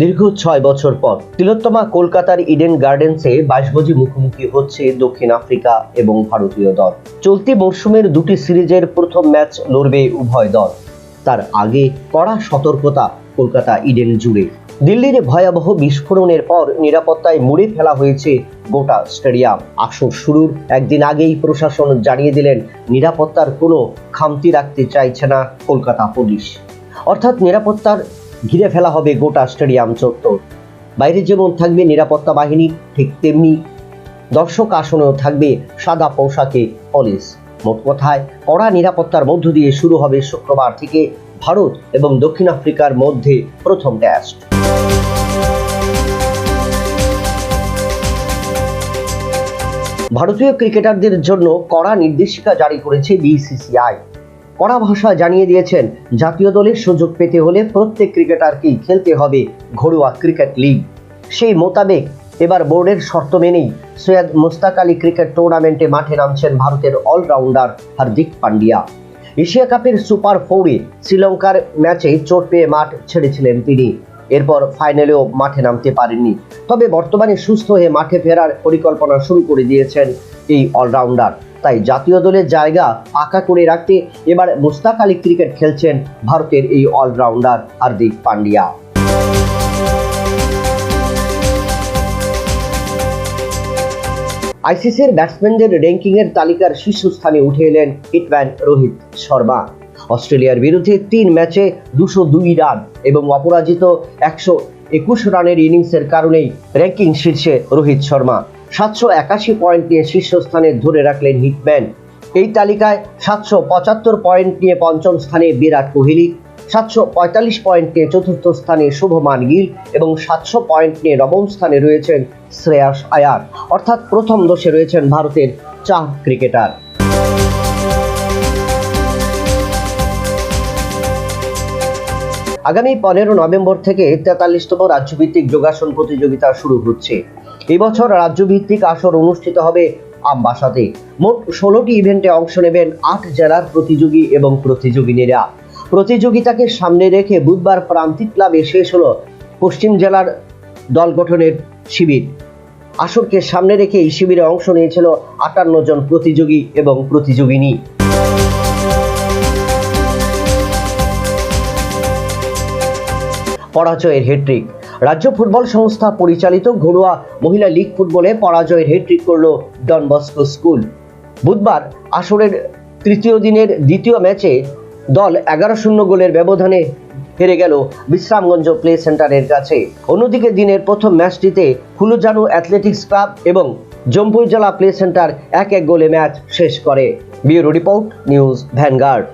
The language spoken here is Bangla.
দীর্ঘ ছয় বছর পর তিলোত্তমা কলকাতার ইডেন গার্ডেন্সে বাইশবজি মুখোমুখি হচ্ছে দক্ষিণ আফ্রিকা এবং ভারতীয় দল। চলতি মরশুমের দুটি সিরিজের প্রথম ম্যাচ লড়বে উভয় দল। তার আগে কড়া সতর্কতা কলকাতা ইডেন জুড়ে। দিল্লির ভয়াবহ বিস্ফোরণের পর নিরাপত্তায় মুড়ে ফেলা হয়েছে গোটা স্টেডিয়াম। আসর শুরুর একদিন আগেই প্রশাসন জানিয়ে দিলেন, নিরাপত্তার কোনো খামতি রাখতে চাইছে না কলকাতা পুলিশ। অর্থাৎ নিরাপত্তার ঘিরে ফেলা হবে গোটা স্টেডিয়াম চত্বর। বাইরে যেমন থাকবে নিরাপত্তা বাহিনী, ঠিক তেমনি দর্শক আসনেও থাকবে সাদা পোশাকে পুলিশ। মোট কথায়, কড়া নিরাপত্তার মধ্য দিয়ে শুরু হবে শুক্রবার থেকে ভারত এবং দক্ষিণ আফ্রিকার মধ্যে প্রথম টেস্ট ভারতীয় ক্রিকেটারদের জন্য কড়া নির্দেশিকা জারি করেছে বিসিসিআই। কড়া ভাষা জানিয়ে দিয়েছেন, জাতীয় দলের সুযোগ পেতে হলে প্রত্যেক ক্রিকেটারকেই খেলতে হবে ঘরোয়া ক্রিকেট লিগ। সেই মোতাবেক এবার বোর্ডের শর্ত মেনেই সৈয়দ মুস্তাক আলী ক্রিকেট টুর্নামেন্টে মাঠে নামছেন ভারতের অলরাউন্ডার হার্দিক পান্ডিয়া। এশিয়া কাপের সুপার ফোরে শ্রীলঙ্কার ম্যাচে চোট পেয়ে মাঠ ছেড়েছিলেন তিনি। এরপর ফাইনালেও মাঠে নামতে পারেননি। তবে বর্তমানে সুস্থ হয়ে মাঠে ফেরার পরিকল্পনা শুরু করে দিয়েছেন এই অলরাউন্ডার। তাই জাতীয় দলের জায়গা পাকা করে রাখতে এবার মুস্তাক আলী ক্রিকেট খেলছেন ভারতের এই অলরাউন্ডার হার্দিক পান্ডিয়া। আইসিসির ব্যাটসম্যানদের র্যাঙ্কিংয়ের তালিকার শীর্ষস্থানে উঠে এলেন হিটম্যান রোহিত শর্মা। অস্ট্রেলিয়ার বিরুদ্ধে তিন ম্যাচে দুশো দুই রান এবং অপরাজিত একশো একুশ রানের ইনিংসের কারণেই র্যাঙ্কিং শীর্ষে রোহিত শর্মা। সাতশো একাশি পয়েন্ট নিয়ে শীর্ষস্থানে ধরে রাখলেন হিটম্যান। এই তালিকায় সাতশো পঁচাত্তর পয়েন্ট নিয়ে পঞ্চম স্থানে বিরাট কোহলি, সাতশো পঁয়তাল্লিশ পয়েন্ট নিয়ে চতুর্থ স্থানে শুভমান গিল এবং সাতশো পয়েন্ট নিয়ে নবম স্থানে রয়েছেন শ্রেয়াস আয়ার। অর্থাৎ প্রথম দোষে রয়েছেন ভারতের চার ক্রিকেটার। আগামী পনেরো নভেম্বর থেকে তেতাল্লিশতম রাজ্যভিত্তিক যোগাসন প্রতিযোগিতা শুরু হচ্ছে। এবছর রাজ্যভিত্তিক আসর অনুষ্ঠিত হবে আমবাসাতে। মোট ষোলোটি ইভেন্টে অংশ নেবেন আট জেলার প্রতিযোগী এবং প্রতিযোগিনীরা। প্রতিযোগিতাকে সামনে রেখে বুধবার প্রান্তিক ক্লাবে শেষ হলো পশ্চিম জেলার দল গঠনের শিবির। আসরকে সামনে রেখে এই শিবিরে অংশ নিয়েছিল আটান্ন জন প্রতিযোগী এবং প্রতিযোগিনী। পরাজয়ের হেট্রিক রাজ্য ফুটবল সংস্থা পরিচালিত ঘরোয়া মহিলা লীগ ফুটবলে পরাজয়ের হেট্রিক করল ডন বস্কো স্কুল। বুধবার আসরের তৃতীয় দিনের দ্বিতীয় ম্যাচে দল এগারো শূন্য গোলের ব্যবধানে হেরে গেল বিশ্রামগঞ্জ প্লে সেন্টারের কাছে। অন্যদিকে দিনের প্রথম ম্যাচটিতে ফুলুজানু অ্যাথলেটিক্স ক্লাব এবং জম্পুই জেলা প্লে সেন্টার এক এক গোলে ম্যাচ শেষ করে। Bureau report, news Vanguard.